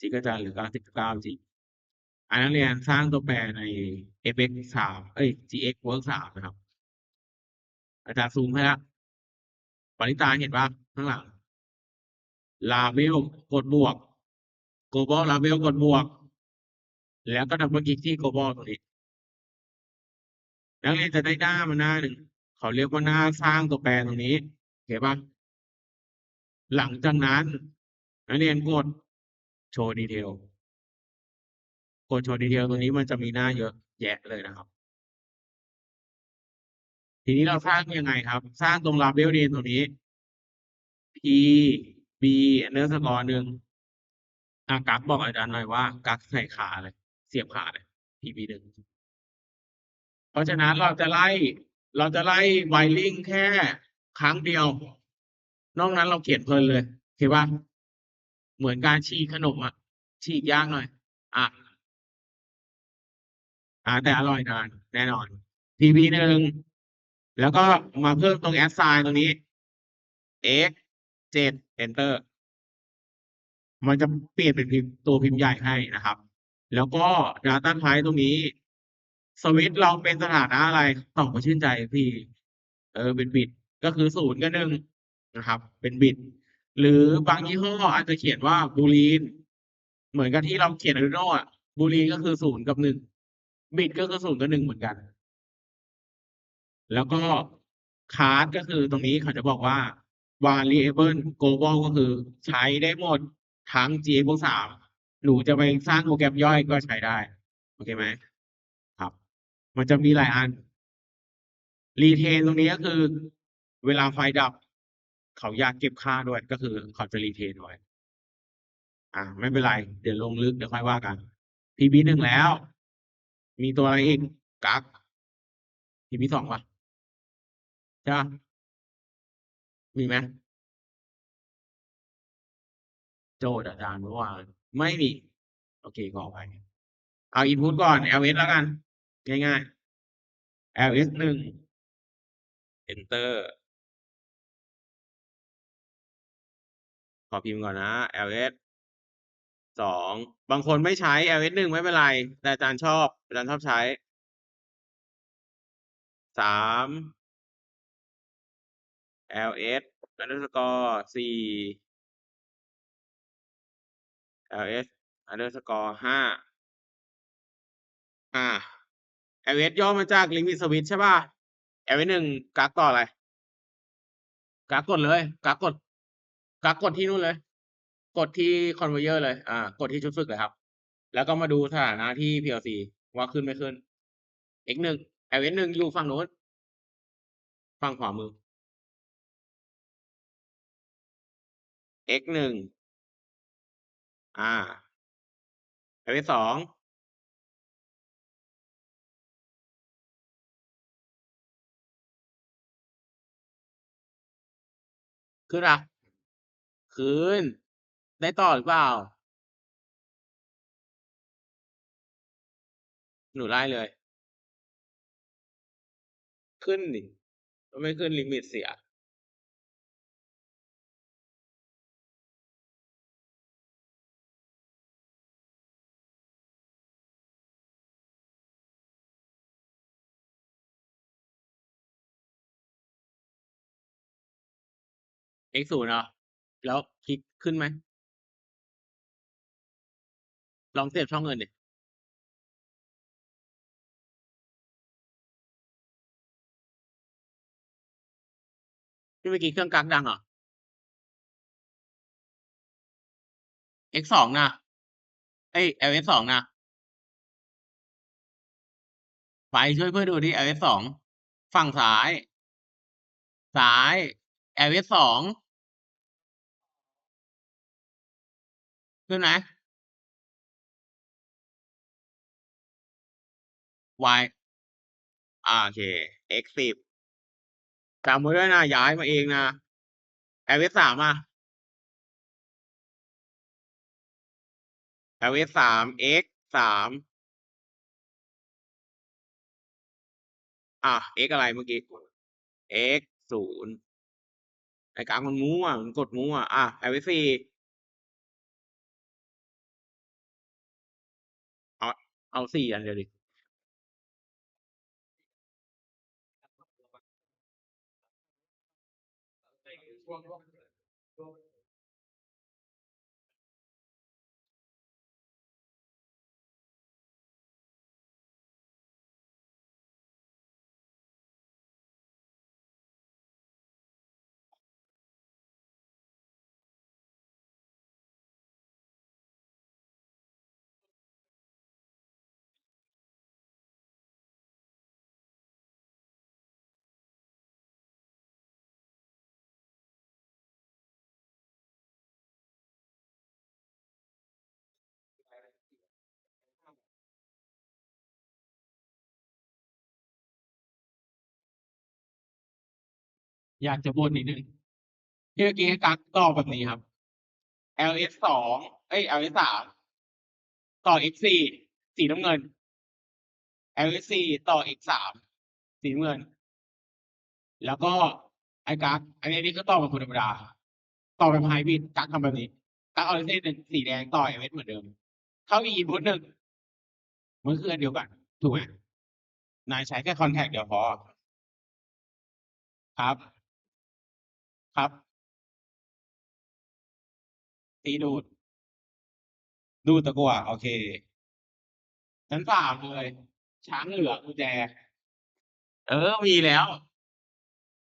จิกาจันหรือเก้าสิบเก้าจิอันนั้นเรียนสร้างตัวแปรใน fx สามเอ้ย gx work สามนะครับ อาจารย์ซูมให้ละปณิตาเห็นปะข้างหลังลาเบลกดบวก global ลาเบลกดบวก แล้วก็ดับเบิลคลิกที่ global ตรงนี้นักเรียนจะได้หน้ามาหน้าหนึ่งเขาเรียกว่าหน้าสร้างตัวแปรตรงนี้โอเคปะหลังจากนั้นนักเรียนกด โชว์ดีเทลกดโชว์ดีเทลตัวนี้มันจะมีหน้าเยอะแยะเลยนะครับ ทีนี้เราสร้างยังไงครับ สร้างตรง label name ตรงนี้ p b เนื้อสกอร์หนึ่งอะกักบอกอาจารย์หน่อยว่า กักใส่ขาเลย เสียบขาเลย p b หนึ่งเพราะฉะนั้นเราจะไล่ เราจะไล่ไวลิงแค่ครั้งเดียว นอกนั้นเราเขียนเพลินเลยโอเคป่ะ เหมือนการฉีกขนมอะฉีกยากหน่อย อะอ่าแต่อร่อยนานแน่นอน PV หนึ่งแล้วก็มาเพิ่มตรง add sign ตรงนี้ x เจ็ด enter มันจะเปลี่ยนเป็นพิมพ์ตัวพิมพ์ใหญ่ให้นะครับ แล้วก็ data type ตรงนี้ สวิตเราเป็นสถานะอะไรตอบมาชื่นใจพี่ เออเป็นบิต ก็คือศูนย์กับหนึ่งนะครับ เป็นบิต หรือบางยี่ห้ออาจจะเขียนว่าบูลีน เหมือนกับที่เราเขียน Arduino อะบูลีนก็คือศูนย์กับหนึ่งบิตก็คือศูนย์กับหนึ่งเหมือนกัน แล้วก็คาร์ดก็คือตรงนี้เขาจะบอกว่า variable global ก็คือใช้ได้หมดทั้ง GX บวกสามหนูจะไปสร้างโปรแกรมย่อยก็ใช้ได้ โอเคไหมครับ มันจะมีหลายอัน รีเทนตรงนี้ก็คือ เวลาไฟดับ เขาอยากเก็บค่าด้วยก็คือเขาจะรีเทนไว้อ่าไม่เป็นไร เดี๋ยวลงลึกเดี๋ยวค่อยว่ากัน PB หนึ่งแล้ว มีตัวอะไรอีกกัก PB สองวะใช่ปะมีไหมโจทย์อาจารย์เมื่อวานไม่มี โอเคขอไปเอาอินพุตก่อน ls แล้วกัน ง่ายๆ ls หนึ่ง enter ขอพิมพ์ก่อนนะ ls สองบางคนไม่ใช้ ls หนึ่งไม่เป็นไร แต่อาจารย์ชอบ อาจารย์ชอบใช้สาม ls underscore สี่ ls underscore ห้าอ่า ls ย่อมาจาก limit switch ใช่ป่ะ ls หนึ่งกักต่ออะไรกักกดเลยกักกด กักกดที่นู่นเลย กดที่ conveyor เลย อ่า กดที่ชุดฝึกเลยครับ แล้วก็มาดูสถานะที่ PLC ว่าขึ้นไม่ขึ้น x หนึ่ง ls หนึ่งอยู่ฝั่งโน้น ฝั่งขวามือ x หนึ่ง อ่า ls สอง ขึ้นอะ ขึ้นได้ต่อหรือเปล่า หนูไล่เลย ขึ้นดิไม่ขึ้นลิมิตเสีย x ศูนย์เหรอ แล้วคลิกขึ้นไหม ลองเสียบช่องเงินดิที่เมื่อกี้เครื่องกักดังเหรอ x สองนะเอ้ย ls สองนะ ไปช่วยเพื่อนดูที่ ls สอง ฝั่งซ้าย ซ้าย ls สอง ขึ้นไหม y อ่าโอเค x สิบจำไว้ด้วยนะ ย้ายมาเองนะ ls สามอะ ls สาม x สามอะ x อะไรเมื่อกี้ x ศูนย์ไอ้กลางมันมั่วมันกดมั่วอะ ls สี่ เอาสี่อันเดียวดิ อยากจะบ่นนิดนึงที่เมื่อกี้กักต่อแบบนี้ครับ LS สองเอ้ย LS สามต่อ X สี่สีน้ำเงิน LS สี่ต่อ X สามสีน้ำเงิน แล้วก็ไอ้กักอันนี้นี่ก็ต่อแบบคนธรรมดา ต่อแบบไฮบริดกักทำแบบนี้กักเอาเส้นหนึ่งสีแดงต่อ LS เหมือนเดิม เข้า E input หนึ่งมันคืออันเดียวกันถูกไหมนายใช้แค่คอนแทคเดียวพอครับ ครับตีดูด ดูดตะกั่วโอเคชั้นสามเลย ช้างเหลือกุญแจ เออ มีแล้ว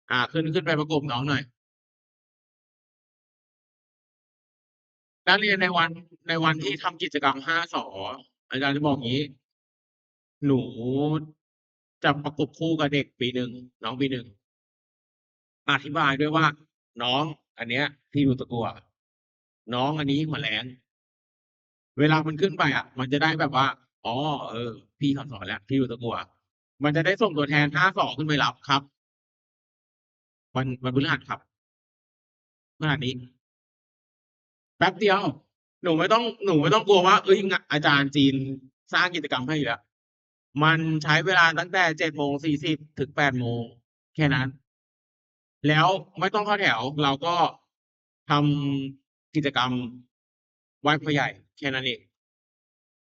อ่า ขึ้นขึ้นไปประกบน้องหน่อย นักเรียนในวันในวันที่ทำกิจกรรมห้าสออาจารย์จะบอกงี้ หนูจะประกบคู่กับเด็กปีหนึ่งน้องปีหนึ่งอธิบายด้วยว่า น้อง อันเนี้ย ที่ดูตะกัวน้องอันนี้หัวแหลงเวลามันขึ้นไปอะ มันจะได้แบบว่า อ๋อ เออ พี่เขาสอนแล้วที่ดูตะกัวมันจะได้ส่งตัวแทนห้าสองขึ้นไปรับครับ วันวันพฤหัสครับพฤหัสนี้ แป๊บเดียว หนูไม่ต้องหนูไม่ต้องกลัวว่าเอ้ยงะอาจารย์จีนสร้างกิจกรรมให้อยู่แล้วมันใช้เวลาตั้งแต่เจ็ดโมงสี่สิบถึงแปดโมงแค่นั้น แล้วไม่ต้องเข้าแถว เราก็ทำกิจกรรมไหว้พระใหญ่แค่นั้นเอง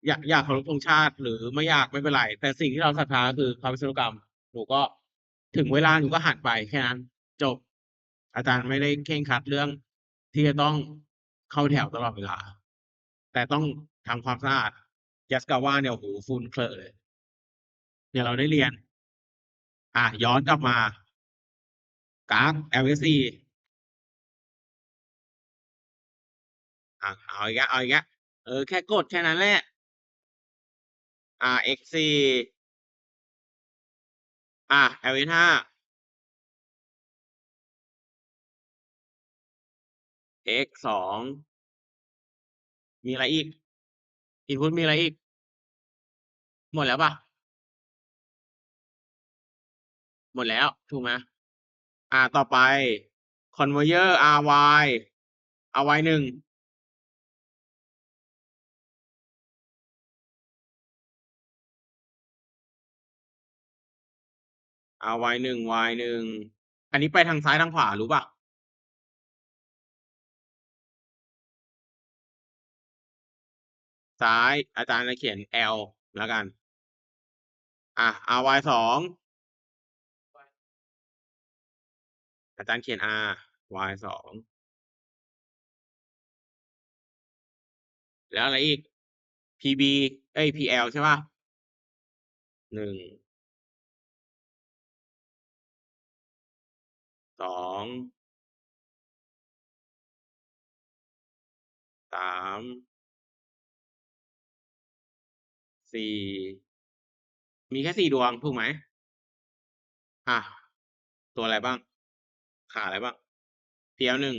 อยากอยากเคารพธงชาติหรือไม่อยากไม่เป็นไร แต่สิ่งที่เราศรัทธาคือพระวิศนุกรรม หนูก็ถึงเวลาหนูก็หันไปแค่นั้น จบ อาจารย์ไม่ได้เคร่งคัดเรื่องที่จะต้องเข้าแถวตลอดเวลา แต่ต้องทำความสะอาดยัสกาว่าเนี่ยโอ้โหฝุ่นเคลอะเลย เดี๋ยวเราได้เรียน อะย้อนกลับมา กราฟ LSC อะเอาอีกแล้วเอาอีกแล้วเออแค่กดแค่นั้นแหละอ่า X4 อะ LS5 X2 มีอะไรอีก อินพุตมีอะไรอีก หมดแล้วป่ะหมดแล้ว ถูกไหม อ่า ต่อไป conveyor RY RY หนึ่ง RY หนึ่ง Y หนึ่ง อันนี้ไปทางซ้ายทางขวารู้ป่ะซ้ายอาจารย์จะเขียน L แล้วกัน อะ RY สอง อาจารย์เขียน R Y สองแล้วอะไรอีก PB เอ้ย PL ใช่ป่ะหนึ่งสองสามสี่มีแค่สี่ดวงถูกไหมอะ ตัวอะไรบ้าง ขาอะไรบ้าง PL หนึ่ง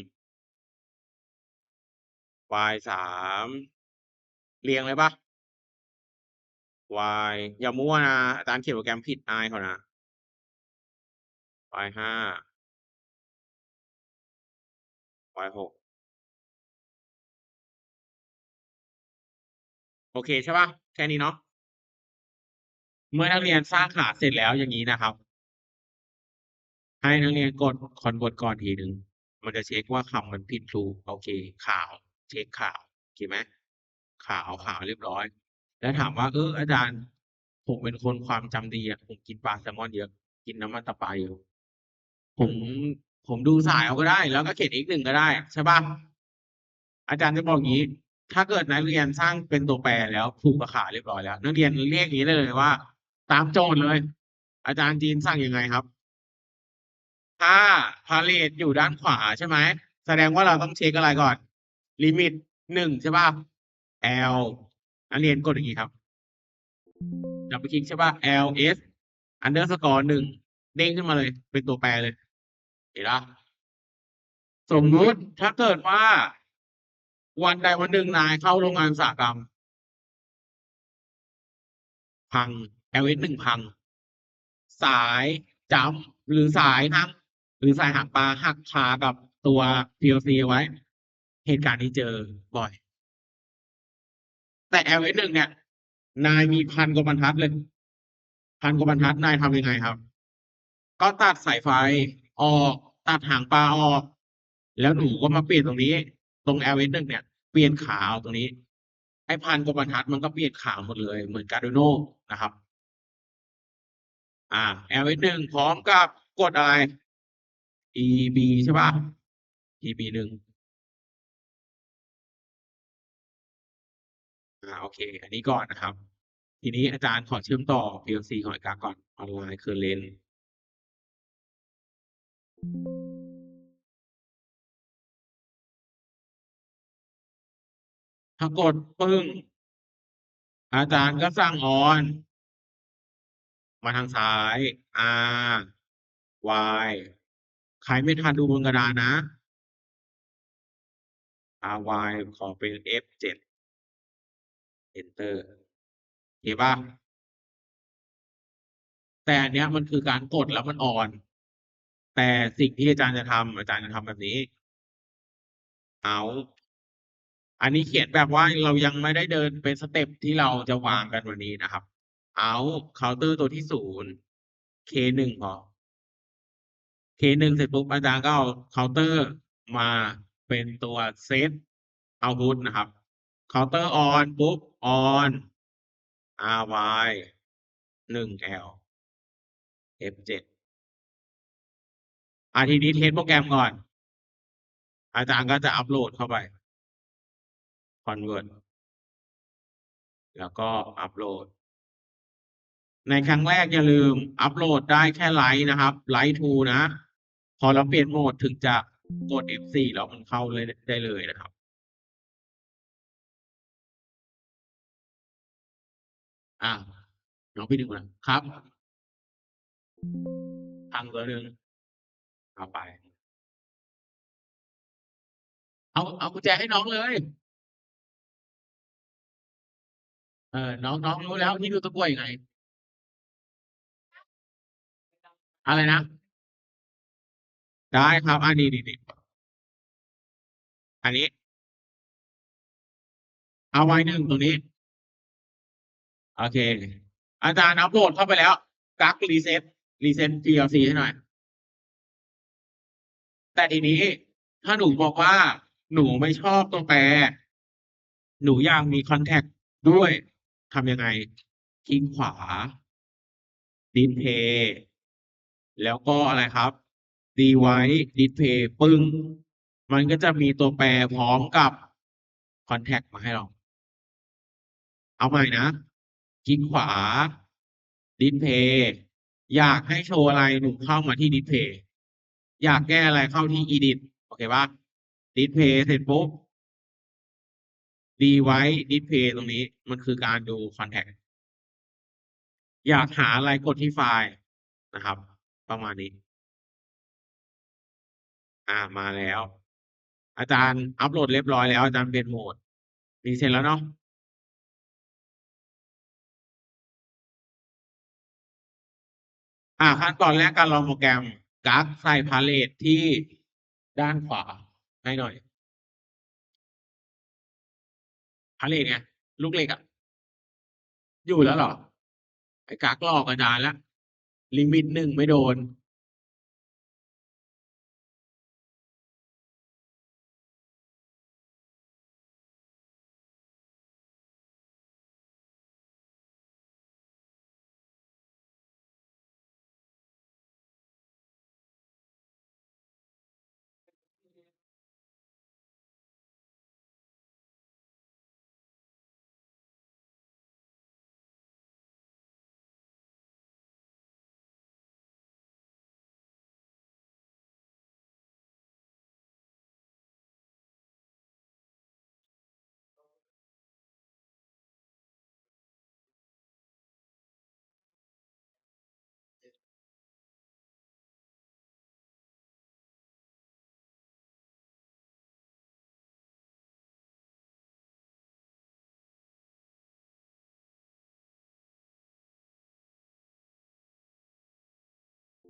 Y สามเรียงเลยปะ Y อย่ามั่วนะอาจารย์เขียนโปรแกรมผิดอายเขานะ Y ห้า Y หกโอเคใช่ป่ะแค่นี้เนาะเมื่อนักเรียนสร้างขาเสร็จแล้วอย่างนี้นะครับ ให้นักเรียนกดคอนเวิร์ตก่อนทีหนึ่งมันจะเช็คว่าคำมันผิดถูกโอเคข่าว เช็คข่าวโอเคไหมข่าวข่าวเรียบร้อย แล้วถามว่าเอออาจารย์ผมเป็นคนความจำดีอะผมกินปลาแซลมอนเยอะกินน้ำมันตับปาเยอะผมผมดูสายเอาก็ได้ แล้วก็เขียน x 1ก็ได้ใช่เปล่า?อาจารย์จะบอกงี้ ถ้าเกิดนักเรียนสร้างเป็นตัวแปรแล้วผูกกับขาเรียบร้อยแล้ว นักเรียนเรียกงี้เลยว่า ตามโจทย์เลย อาจารย์จีนสั่งยังไงครับ? ถ้าพาเลตอยู่ด้านขวาใช่ไหม แสดงว่าเราต้องเช็กอะไรก่อน ลิมิต1ใช่ป่า? L นักเรียนกดอย่างงี้ครับดับเบิลคลิกใช่ป่า? ls underscore 1เด้งขึ้นมาเลย เป็นตัวแปรเลย เห็นปล่า?สมมุติถ้าเกิดว่า วันใดวันหนึ่งนายเข้าโรงงานสาหกรรม พัง ls 1พัง สายจัมป์หรือสายหัก หรือสายหางปลาหักคากับตัว PLC ไว้ เหตุการณ์นี้เจอบ่อย แต่ ls 1เนี่ย นายมี1,000กว่าบรรทัดเลย1,000กว่าบรรทัดนายทำยังไงครับ?ก็ตัดสายไฟออกตัดหางปลาออก แล้วหนูก็มาเปลี่ยนตรงนี้ ตรง ls 1เนี่ย เปลี่ยนขาเอาตรงนี้ไอ้1,000กว่าบรรทัดมันก็เปลี่ยนขาหมดเลยเหมือน Arduino นะครับ อ่า ls 1พร้อมกับกดอะไร EB ใช่เปล่า? EB 1อาโอเค อันนี้ก่อนนะครับ ทีนี้อาจารย์ขอเชื่อมต่อ PLC ของไอกั๊กก่อน Online Current ถ้ากดปึ้ง อาจารย์ก็สั่ง on มาทางซ้าย R Y ใครไม่ทันดูบนกระดานนะ R Y ขอเป็น F7 เอนเตอร์โอเคเปล่า?แต่อันเนี้ยมันคือการกดแล้วมัน on แต่สิ่งที่อาจารย์จะทำอาจารย์จะทำแบบนี้ Out อันนี้เขียนแบบว่าเรายังไม่ได้เดินเป็นสเต็ปที่เราจะวางกันวันนี้นะครับ Out เคาน์เตอร์ตัวที่0 K1 พอ K1 เสร็จปุ๊บอาจารย์ก็เอาเคาน์เตอร์มาเป็นตัวเซตเอาต์พุตนะครับเคาน์เตอร์ on ปุ๊บ on RY 1L F7 อาทีนี้เทสโปรแกรมก่อน อาจารย์ก็จะอัปโหลดเข้าไปคอนเวิร์ตแล้วก็อัปโหลด ในครั้งแรกอย่าลืมอัปโหลดได้แค่ไลต์นะครับไลต์ to นะ พอเราเปลี่ยนโหมดถึงจะกด F4 แล้วมันเข้าเลยได้เลยนะครับอาน้องพี่หนึ่งมาครับพังตัวหนึ่งเอาไป เอาเอากุญแจให้น้องเลย เออ น้องน้องรู้แล้วที่ดูต้นกล้วยยังไง อะไรนะ? ได้ครับอานี่ๆๆอันนี้ RY 1ตรงนี้ โอเค อาจารย์อัปโหลดเข้าไปแล้ว กั๊ก reset reset PLC ให้หน่อย แต่ทีนี้ถ้าหนูบอกว่า หนูไม่ชอบตัวแปร หนูอยากมีคอนแท็กต์ด้วยทำยังไง?คลิกขวาดิสเพลย์แล้วก็อะไรครับ device display ปึ้ง มันก็จะมีตัวแปรพร้อมกับคอนแท็กต์มาให้เรา เอาใหม่นะ คลิกขวาดิสเพย์อยากให้โชว์อะไรหนูเข้ามาที่ดิสเพย์อยากแก้อะไรเข้าที่ edit โอเคปล่า?ดิสเพย์เสร็จปุ๊บ device display ตรงนี้มันคือการดูคอนแท็กต์อยากหาอะไรกดที่ไฟล์นะครับ ประมาณนี้ อา มาแล้ว อาจารย์อัปโหลดเรียบร้อยแล้ว อาจารย์เปลี่ยนโหมด reset แล้วเนาะอาขั้นตอนแรกการลองโปรแกรมกั๊กใส่พาเลตที่ด้านขวาให้หน่อย พาเลตไงลูกเหล็กอะอยู่แล้วเหรอ?ไอ้กั๊กหลอกอาจารย์แล้วลิมิต1ไม่โดน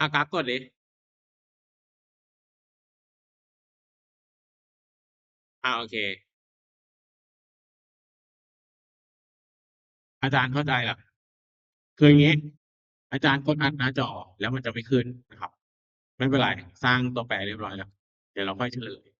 อากากดดิอ่าโอเค อาจารย์เข้าใจล้วคืออย่างนี้ อาจารย์กดอัดหน้าจอแล้วมันจะไม่ขึ้นนะครับ ไม่เป็นไร สร้างตัวแปรเรียบร้อยแล้ว เดี๋ยวเราค่อยเฉลย